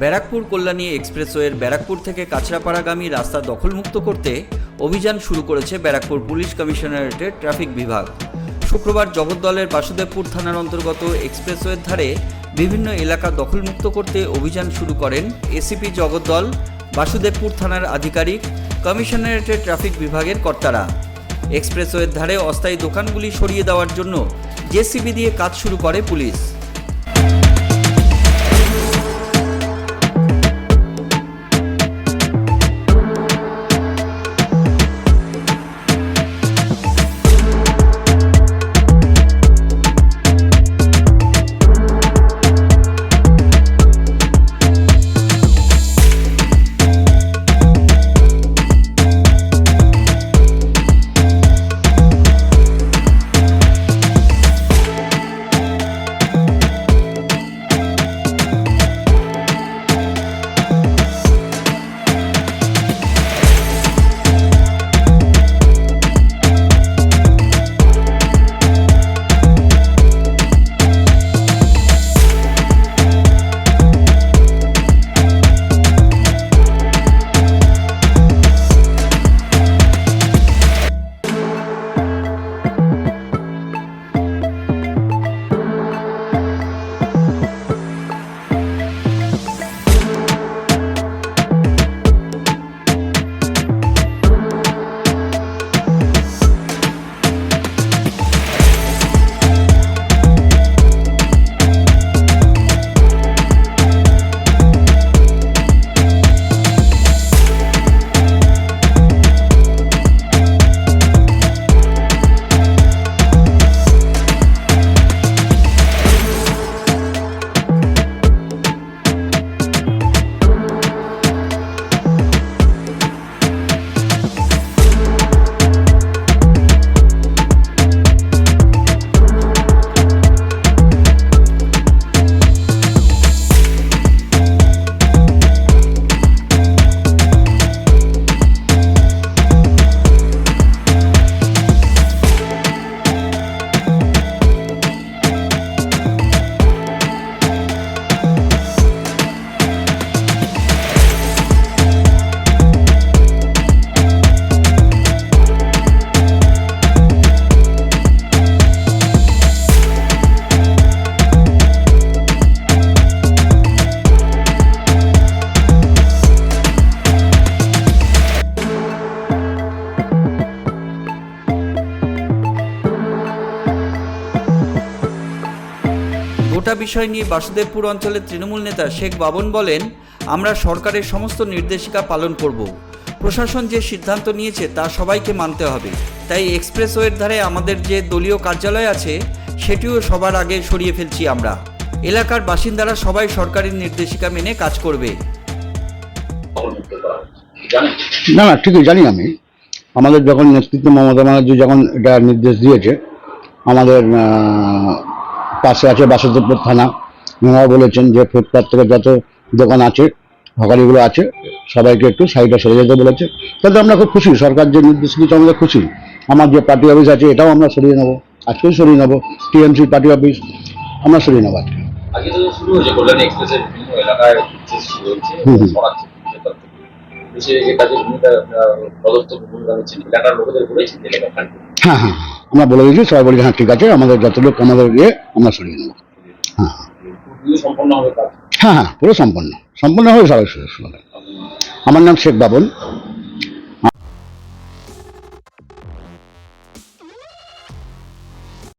ব্যারাকপুর কল্যাণী এক্সপ্রেসওয়ের ব্যারাকপুর থেকে কাছড়াপাড়াগামী রাস্তা দখলমুক্ত করতে অভিযান শুরু করেছে ব্যারাকপুর পুলিশ কমিশনারেটের ট্রাফিক বিভাগ। শুক্রবার জগদ্দলের বাসুদেবপুর থানার অন্তর্গত এক্সপ্রেসওয়ের ধারে বিভিন্ন এলাকা দখলমুক্ত করতে অভিযান শুরু করেন এসিপি জগদ্দল, বাসুদেবপুর থানার আধিকারিক, কমিশনারেটের ট্রাফিক বিভাগের কর্তারা। এক্সপ্রেসওয়ের ধারে অস্থায়ী দোকানগুলি সরিয়ে দেওয়ার জন্য জেসিবি দিয়ে কাজ শুরু করে পুলিশ। গোটা বিষয় নিয়ে বাসুদেবপুর অঞ্চলের তৃণমূল নেতা শেখ বাবন বলেন, আমরা সরকারের সমস্ত নির্দেশিকা পালন করব। প্রশাসন যে সিদ্ধান্ত নিয়েছে তা সবাইকে মানতে হবে। তাই এক্সপ্রেসওয়ের ধারে আমাদের যে দলীয় কার্যালয় আছে, সেটিও সবার আগে সরিয়ে ফেলছি আমরা। এলাকার বাসিন্দারা সবাই সরকারের নির্দেশিকা মেনে কাজ করবে। না না, ঠিকই জানি আমি। আমাদের যখন নেতৃত্ব মমতা ব্যানার্জি যখন এটা নির্দেশ দিয়েছে, আমাদের পাশে আছে বাসুদেবপুর থানা। ওনারা বলেছেন যে ফুটপাথ থেকে যত দোকান আছে হকারিগুলো আছে সবাইকে একটু সাইডে সরে যেতে বলেছে। তাতে আমরা খুব খুশি সরকার যে নির্দেশ দিয়েছে আমাদের খুশি। আমার যে পার্টি অফিস আছে এটাও আমরা সরিয়ে নেব। আজকেও সরিয়ে নেব। টিএমসি পার্টি অফিস আমরা সরিয়ে নেব আজকে। হ্যাঁ হ্যাঁ। আমরা বলে দিয়েছি সবাই বলি হ্যাঁ ঠিক আছে আমাদের যত লোক আমাদের ইয়ে আমরা সরিয়ে নেব। হ্যাঁ। হ্যাঁ হ্যাঁ পুরো সম্পন্ন। সম্পন্ন হবে সবাই সুযোগ আমার নাম শেখ বাবন